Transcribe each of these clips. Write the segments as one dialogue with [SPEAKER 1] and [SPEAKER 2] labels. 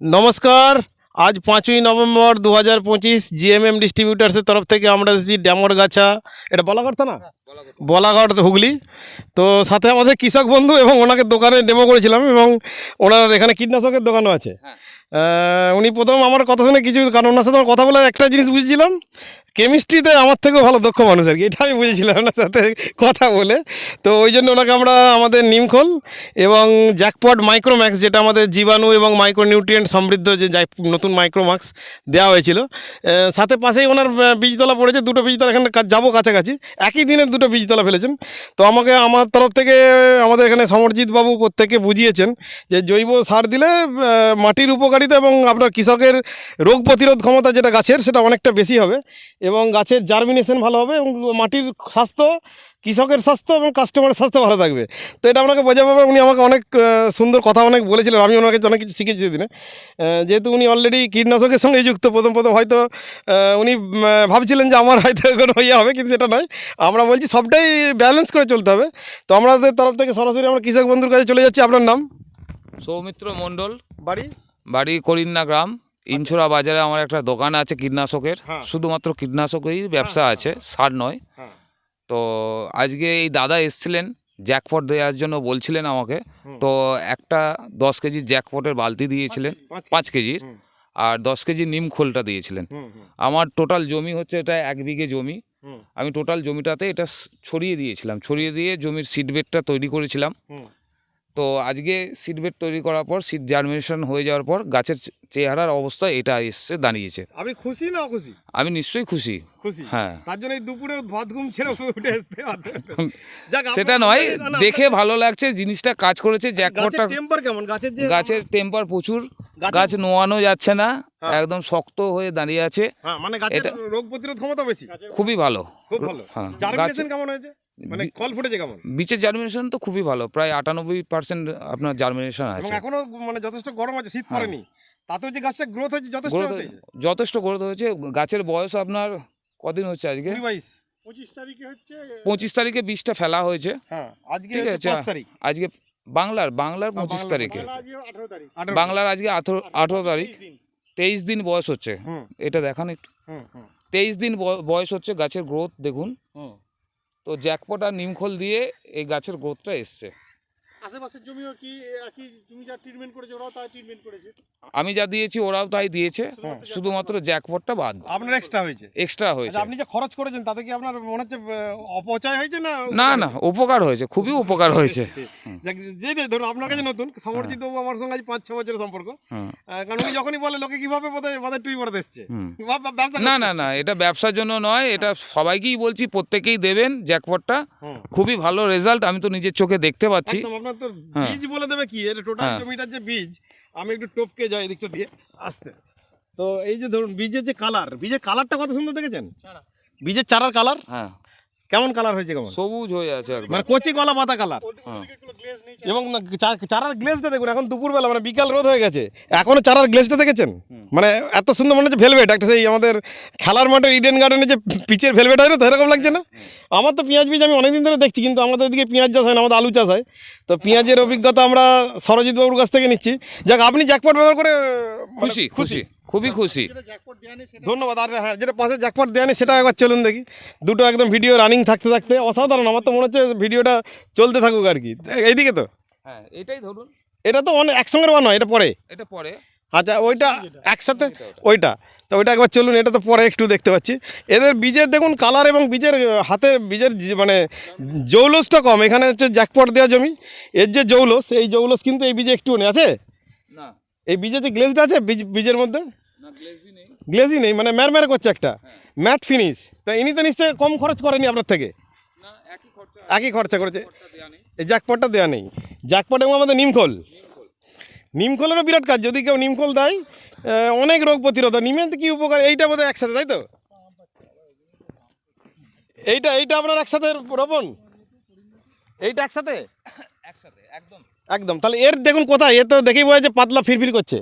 [SPEAKER 1] নমস্কার। আজ পাঁচই নভেম্বর দু হাজার পঁচিশ জিএমএম ডিস্ট্রিবিউটার্সের তরফ থেকে আমরা এসেছি ড্যামরগাছা এটা বলাগড় তো না বলাগড় হুগলি। তো সাথে আমাদের কৃষক বন্ধু এবং ওনাকে দোকানে ডেমো করেছিলাম এবং ওনার এখানে কীটনাশকের দোকানও আছে। উনি প্রথম আমার কথা শুনে কিছু কারণ ওনার সাথে কথা বলে একটা জিনিস বুঝেছিলাম। কেমিস্ট্রিতে আমার থেকেও ভালো দক্ষ মানুষ আর কি, এটা আমি বুঝেছিলাম ওনার সাথে কথা বলে। তো ওই জন্য ওনাকে আমরা, আমাদের নিমখোল এবং জ্যাকপট মাইক্রোম্যাক্স যেটা আমাদের জীবাণু এবং মাইক্রোনিউট্রিয়েন্ট সমৃদ্ধ যে নতুন মাইক্রোম্যাক্স দেওয়া হয়েছিল সাথে পাশেই ওনার বীজতলা পড়েছে, দুটো বীজতলা এখানে যাব কাছাকাছি। একই দিনে দুটো বীজতলা ফেলেছেন। তো আমাকে, আমার তরফ থেকে, আমাদের এখানে সমরজিৎ বাবু প্রত্যেকে বুঝিয়েছেন যে জৈব সার দিলে মাটির উপকারিতা এবং আপনার কৃষকের রোগ প্রতিরোধ ক্ষমতা যেটা গাছের, সেটা অনেকটা বেশি হবে। এবং গাছের জার্মিনেশন ভালো হবে এবং মাটির স্বাস্থ্য কৃষকের স্বাস্থ্য এবং কাস্টমারের স্বাস্থ্য ভালো থাকবে। তো এটা আপনাকে বোঝাবো উনি আমাকে অনেক সুন্দর কথা অনেক বলেছিলেন। আমি ওনার কাছে অনেক কিছু শিখেছি সেদিনে। যেহেতু উনি অলরেডি কীটনাশকের সঙ্গে যুক্ত প্রথম প্রথম হয়তো উনি ভাবছিলেন যে আমার হয়তো কোনো ইয়ে হবে কিন্তু সেটা নয়। আমরা বলছি সবটাই ব্যালেন্স করে চলতে হবে। তো আমাদের তরফ থেকে সরাসরি আমরা কৃষক বন্ধুর কাছে চলে যাচ্ছি। আপনার নাম?
[SPEAKER 2] সৌমিত্র মণ্ডল।
[SPEAKER 1] বাড়ি?
[SPEAKER 2] বাড়ি করিন্না গ্রাম। ইনছড়া বাজারে আমার একটা দোকান আছে কীটনাশকের।
[SPEAKER 1] হ্যাঁ।
[SPEAKER 2] শুধুমাত্র কীটনাশকেরই ব্যবসা আছে সার নয়।
[SPEAKER 1] হ্যাঁ।
[SPEAKER 2] তো আজকে এই দাদা এসছিলেন জ্যাকপট দেওয়ার জন্য বলছিলেন আমাকে। তো একটা দশ কেজি জ্যাকপটের বালতি দিয়েছিলেন
[SPEAKER 1] পাঁচ
[SPEAKER 2] কেজির। আর দশ কেজি নিম খোলটা দিয়েছিলেন। আমার টোটাল জমি হচ্ছে এটা এক বিঘে জমি। আমি টোটাল জমিটাতে এটা ছড়িয়ে দিয়েছিলাম। ছড়িয়ে দিয়ে জমির সিডবেডটা তৈরি করেছিলাম। তো আজকে সিডবেড তৈরি করার পর সিড জার্মিনেশন হয়ে যাওয়ার পর গাছের চেহারার অবস্থা এটা এসছে দাঁড়িয়েছে।
[SPEAKER 1] আপনি খুশি না খুশি
[SPEAKER 2] আমি নিশ্চয়ই খুশি।
[SPEAKER 1] খুশি?
[SPEAKER 2] হ্যাঁ।
[SPEAKER 1] তার জন্য দুপুরে ভাত ঘুম ছেড়ে উঠে আসতে
[SPEAKER 2] সেটা নয় দেখে ভালো লাগছে জিনিসটা কাজ করেছে জ্যাকপটটা
[SPEAKER 1] গাছের টেম্পার কেমন? গাছের
[SPEAKER 2] গাছের টেম্পার প্রচুর। গাছ নোয়ানো যাচ্ছে না
[SPEAKER 1] হ্যাঁ।
[SPEAKER 2] একদম শক্ত হয়ে দাঁড়িয়ে আছে।
[SPEAKER 1] হ্যাঁ মানে গাছের রোগ প্রতিরোধ ক্ষমতা বেশি?
[SPEAKER 2] খুবই ভালো।
[SPEAKER 1] খুব ভালো।
[SPEAKER 2] হ্যাঁ।
[SPEAKER 1] জার্মিনেশন কেমন হয়েছে? মানে ফল ফুটেছে কেমন?
[SPEAKER 2] বীজের জার্মিনেশন তো খুবই ভালো প্রায় আটানব্বই পার্সেন্ট আপনার জার্মিনেশন আছে।
[SPEAKER 1] এখনও মানে যথেষ্ট গরম আছে শীত পড়েনি। তাতেও যে গাছটা গ্রোথ হয়েছে যথেষ্ট
[SPEAKER 2] যথেষ্ট গ্রোথ হয়েছে। গাছের বয়স আপনার কদিন হচ্ছে আজকে?
[SPEAKER 1] বাইশ।
[SPEAKER 3] পঁচিশ তারিখে হচ্ছে
[SPEAKER 2] বীজটা ফেলা হয়েছে।
[SPEAKER 1] হ্যাঁ আজকে
[SPEAKER 2] ঠিক আছে আজকে বাংলার বাংলার পঁচিশ তারিখে।
[SPEAKER 3] বাংলা আজকে আঠারো তারিখ।
[SPEAKER 2] বাংলার আজকে আঠেরো আঠেরো তারিখ।
[SPEAKER 3] তেইশ দিন
[SPEAKER 2] বয়স হচ্ছে। এটা দেখান একটু।
[SPEAKER 1] হুম হুম।
[SPEAKER 2] তেইশ দিন বয়- বয়স হচ্ছে গাছের গ্রোথ দেখুন।
[SPEAKER 1] হুম।
[SPEAKER 2] তো জ্যাকপট আর নিমখোল দিয়ে এই গাছের গ্রোথটা এসছে।
[SPEAKER 3] আশেপাশের জমিও কি একই তুমি যা ট্রিটমেন্ট করেছে ওরাও তাই ট্রিটমেন্ট করেছে?
[SPEAKER 2] আমি যা দিয়েছি ওরাও তাই দিয়েছে শুধুমাত্র জ্যাকপটটা বাদ।
[SPEAKER 1] আপনার এক্সট্রা হয়েছে?
[SPEAKER 2] এক্সট্রা হয়েছে।
[SPEAKER 1] আচ্ছা আপনি যে খরচ করেছেন তাতে কি আপনার মনে হচ্ছে অপচয় হয়েছে না?
[SPEAKER 2] না না উপকার হয়েছে খুবই উপকার হয়েছে।
[SPEAKER 1] যে যে ধরুন আপনার কাছে নতুন সমর্জিত বাবু আমার সঙ্গে আজ পাঁচ ছ বছরের সম্পর্ক। কারণ উনি যখনই বলে লোকে কীভাবে বোধহয় মাথায় টুই পড়াতে এসছে?
[SPEAKER 2] না না না এটা ব্যবসার জন্য নয় এটা সবাইকেই বলছি প্রত্যেকেই দেবেন জ্যাকপটটা। খুবই ভালো রেজাল্ট আমি তো নিজের চোখে দেখতে পাচ্ছি।
[SPEAKER 1] আপনার তো
[SPEAKER 2] হ্যাঁ।
[SPEAKER 1] বীজ বলে দেবে কি? এর টোটাল
[SPEAKER 2] হ্যাঁ।
[SPEAKER 1] জমিটার যে বীজ আমি একটু টপকে যাই এদিকটা দিয়ে আসতে। তো এই যে ধরুন বীজের যে কালার বীজের কালারটা কত সুন্দর দেখেছেন? বীজের চারার কালার
[SPEAKER 2] হ্যাঁ।
[SPEAKER 1] কেমন কালার হয়েছে কেমন?
[SPEAKER 2] সবুজ হয়ে আছে একদম।
[SPEAKER 1] মানে কচি কলা পাতা কালার
[SPEAKER 3] ওদিকে কোনো গ্লেজ নেই
[SPEAKER 1] এবং না চা- চারার গ্লেজটা দেখুন এখন দুপুরবেলা মানে বিকাল রোদ হয়ে গেছে। এখনও চারার গ্লেজটা দেখেছেন? মানে এত সুন্দর মনে হচ্ছে ভেলভেট একটা সেই আমাদের খেলার মাঠের ইডেন গার্ডেনে যে পিচের ভেলভেট হয় না তো এরকম লাগছে না? আমার তো পেঁয়াজ বীজ আমি অনেকদিন ধরে দেখছি কিন্তু আমাদের দিকে পেঁয়াজ চাষ হয় না আমাদের আলু চাষ হয়। তো পেঁয়াজের অভিজ্ঞতা আমরা সরজিৎ বাবুর কাছ থেকে নিচ্ছি। যাক আপনি জ্যাকপট ব্যবহার করে মানে
[SPEAKER 2] খুশি। খুশি। খুবই খুশি।
[SPEAKER 3] যেটা দেওয়া
[SPEAKER 1] ধন্যবাদ আর হ্যাঁ যেটা পাশে জ্যাকপট দেওয়া নেই সেটা একবার চলুন দেখি। দুটো একদম ভিডিও রানিং থাকতে থাকতে অসাধারণ। আমার তো মনে হচ্ছে ভিডিওটা চলতে থাকুক আর কি। এইদিকে তো?
[SPEAKER 2] হ্যাঁ এটাই ধরুন।
[SPEAKER 1] এটা তো অনেক একসঙ্গে বানো এটা পরে।
[SPEAKER 2] এটা পরে।
[SPEAKER 1] আচ্ছা ওইটা একসাথে ওইটা। তো ওইটা একবার চলুন এটা তো পরে একটু দেখতে পাচ্ছি। এদের বীজের দেখুন কালার এবং বীজের হাতে বীজের যে- মানে জৌলসটা কম। এখানে হচ্ছে জ্যাকপট দেওয়া জমি। এর যে জৌলস এই জৌলস কিন্তু এই বীজে একটু নেই আছে?
[SPEAKER 2] না।
[SPEAKER 1] এই বীজে যে গ্লেজটা আছে বীজ বীজের মধ্যে?
[SPEAKER 2] না গ্লেজি নেই।
[SPEAKER 1] মানে ম্যার করছে একটা। Matte finish. তা ইনি তো নিশ্চয়ই কম খরচ করেনি আপনার থেকে?
[SPEAKER 2] একই খরচা
[SPEAKER 1] করেছে। এই জ্যাকপটটা দেওয়া নেই। জ্যাকপট এবং আমাদের নিমখোল। নিমখোলেরও বিরাট কাজ যদি কেউ নিমখোল দেয় অনেক রোগ প্রতিরোধ। হয়। নিমের কি উপকার? এইটা বোধহয় একসাথে তাই তো? এইটা এইটা আপনার একসাথে রোপণ? এইটা একসাথে?
[SPEAKER 2] একসাথে একদম।
[SPEAKER 1] একদম। তাহলে এর দেখুন কোথায়? এ তো দেখেই বোঝা যে পাতলা ফিরফির করছে।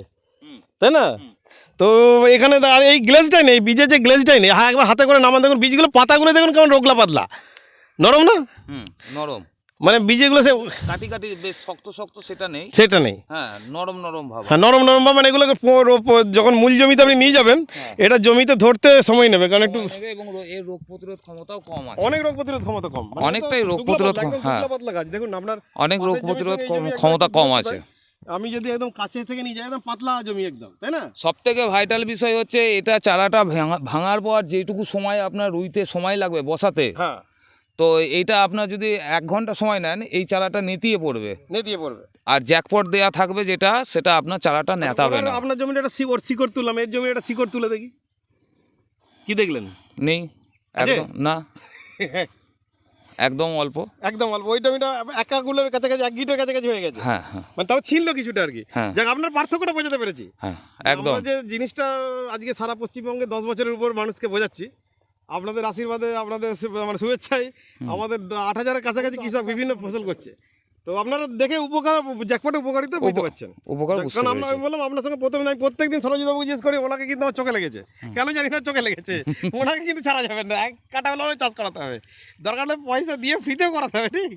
[SPEAKER 1] তাই না? তো এখানে আর এই গ্লেজটাই নেই বীজের যে গ্লেজটাই নেই হ্যাঁ একবার হাতে করে নামান দেখুন বীজগুলো পাতাগুলো দেখুন কেমন রোগলা পাতলা। নরম না?
[SPEAKER 2] হুম নরম।
[SPEAKER 1] মানে বীজগুলো সে
[SPEAKER 2] কাটি কাটি বেশ শক্ত শক্ত সেটা নেই।
[SPEAKER 1] সেটা নেই।
[SPEAKER 2] হ্যাঁ নরম নরম ভাব
[SPEAKER 1] হ্যাঁ নরম নরম বা মানে এগুলোকে যখন মূল জমিতে আপনি নিয়ে যাবেন এটা জমিতে ধরতে সময় নেবে কারণ একটু
[SPEAKER 2] এবং এর রোগ প্রতিরোধ ক্ষমতাও কম আছে।
[SPEAKER 1] অনেক রোগ প্রতিরোধ ক্ষমতা কম। মানে
[SPEAKER 2] অনেকটাই রোগ প্রতিরোধ হ্যাঁ।
[SPEAKER 1] দেখুন আপনার
[SPEAKER 2] অনেক রোগ প্রতিরোধ ক্ষমতা কম আছে।
[SPEAKER 1] হয়। আমি যদি একদম কাছে থেকে নিয়ে যাই একদম পাতলা জমি একদম তাই না?
[SPEAKER 2] সব থেকে ভাইটাল বিষয় হচ্ছে এটা চারাটা ভাঙা- ভাঙার পর যেটুকু সময় আপনার রুইতে সময় লাগবে বসাতে
[SPEAKER 1] হ্যাঁ।
[SPEAKER 2] তো এইটা আপনার যদি এক ঘণ্টা সময় নেন এই চারাটা নেতিয়ে পড়বে।
[SPEAKER 1] নেতিয়ে পড়বে।
[SPEAKER 2] আর জ্যাকপট দেয়া থাকবে যেটা সেটা আপনার চারাটা নেতাবে না।
[SPEAKER 1] আপনার জমিটা একটা শিকড় শিকড় তুললাম এর জমি একটা শিকড় তুলে দেখি। কি দেখলেন?
[SPEAKER 2] নেই? একদম না। একদম অল্প।
[SPEAKER 1] একদম অল্প। ওই জমিটা একাগুলোর কাছাকাছি এক গিটের কাছাকাছি হয়ে গেছে।
[SPEAKER 2] হ্যাঁ হ্যাঁ।
[SPEAKER 1] মানে তাও ছিল কিছুটা আর কি।
[SPEAKER 2] হ্যাঁ।
[SPEAKER 1] যাক আপনার পার্থক্যটা বোঝাতে পেরেছি।
[SPEAKER 2] হ্যাঁ একদম।
[SPEAKER 1] যে জিনিসটা আজকে সারা পশ্চিমবঙ্গে দশ বছরের উপর মানুষকে বোঝাচ্ছি আপনাদের আশীর্বাদে আপনাদের মানে শুভেচ্ছাই আমাদের আট হাজারের কাছাকাছি কৃষক বিভিন্ন ফসল করছে। তো আপনারা দেখে উপকার জ্যাকপটে উপকারিতা বুঝতে পারছেন।
[SPEAKER 2] উপকার
[SPEAKER 1] কারণ আমরা আমি বললাম আপনার সঙ্গে প্রথমে আমি প্রত্যেকদিন সরোজবাবু জিজ্ঞেস করি ওনাকে কিন্তু আমার চোখে লেগেছে। কেন জানি না চোখে লেগেছে। ওনাকে কিন্তু ছাড়া যাবে না। এক কাটা হলে চাষ করাতে হবে। দরকার হলে পয়সা দিয়ে ফ্রিতেও করাতে হবে ঠিক?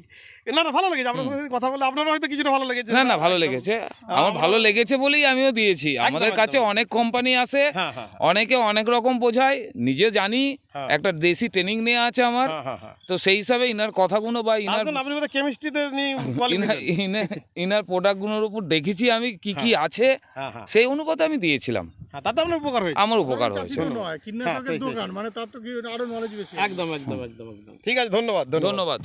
[SPEAKER 1] না না ভালো লেগেছে। আপনার সঙ্গে কথা বলে আপনারও হয়তো কিছুটা ভালো লেগেছে।
[SPEAKER 2] না না ভালো লেগেছে। আমার ভালো লেগেছে বলেই আমিও দিয়েছি। আমাদের কাছে অনেক কোম্পানি আসে
[SPEAKER 1] হ্যাঁ হ্যাঁ
[SPEAKER 2] অনেকে অনেক রকম বোঝায়। নিজে জানি
[SPEAKER 1] হ্যাঁ।
[SPEAKER 2] একটা দেশি ট্রেনিং নেওয়া আছে আমার।
[SPEAKER 1] হ্যাঁ হ্যাঁ হ্যাঁ।
[SPEAKER 2] তো সেই হিসাবে ইনার কথাগুলো বা ইনার
[SPEAKER 1] আপনি কেমিস্ট্রিতে
[SPEAKER 2] ইনার প্রোডাক্টগুলোর উপর দেখেছি আমি কি কি আছে
[SPEAKER 1] হ্যাঁ হ্যাঁ।
[SPEAKER 2] সেই অনুপাতে আমি দিয়েছিলাম।
[SPEAKER 1] হ্যাঁ তাতে আপনার উপকার হয়েছে।
[SPEAKER 2] আমার উপকার হয়েছে।
[SPEAKER 1] হ্যাঁ,
[SPEAKER 3] দোকান মানে তার তো আরও নলেজ বেশি।
[SPEAKER 1] একদম একদম একদম একদম। ঠিক আছে ধন্যবাদ।
[SPEAKER 2] ধন্যবাদ।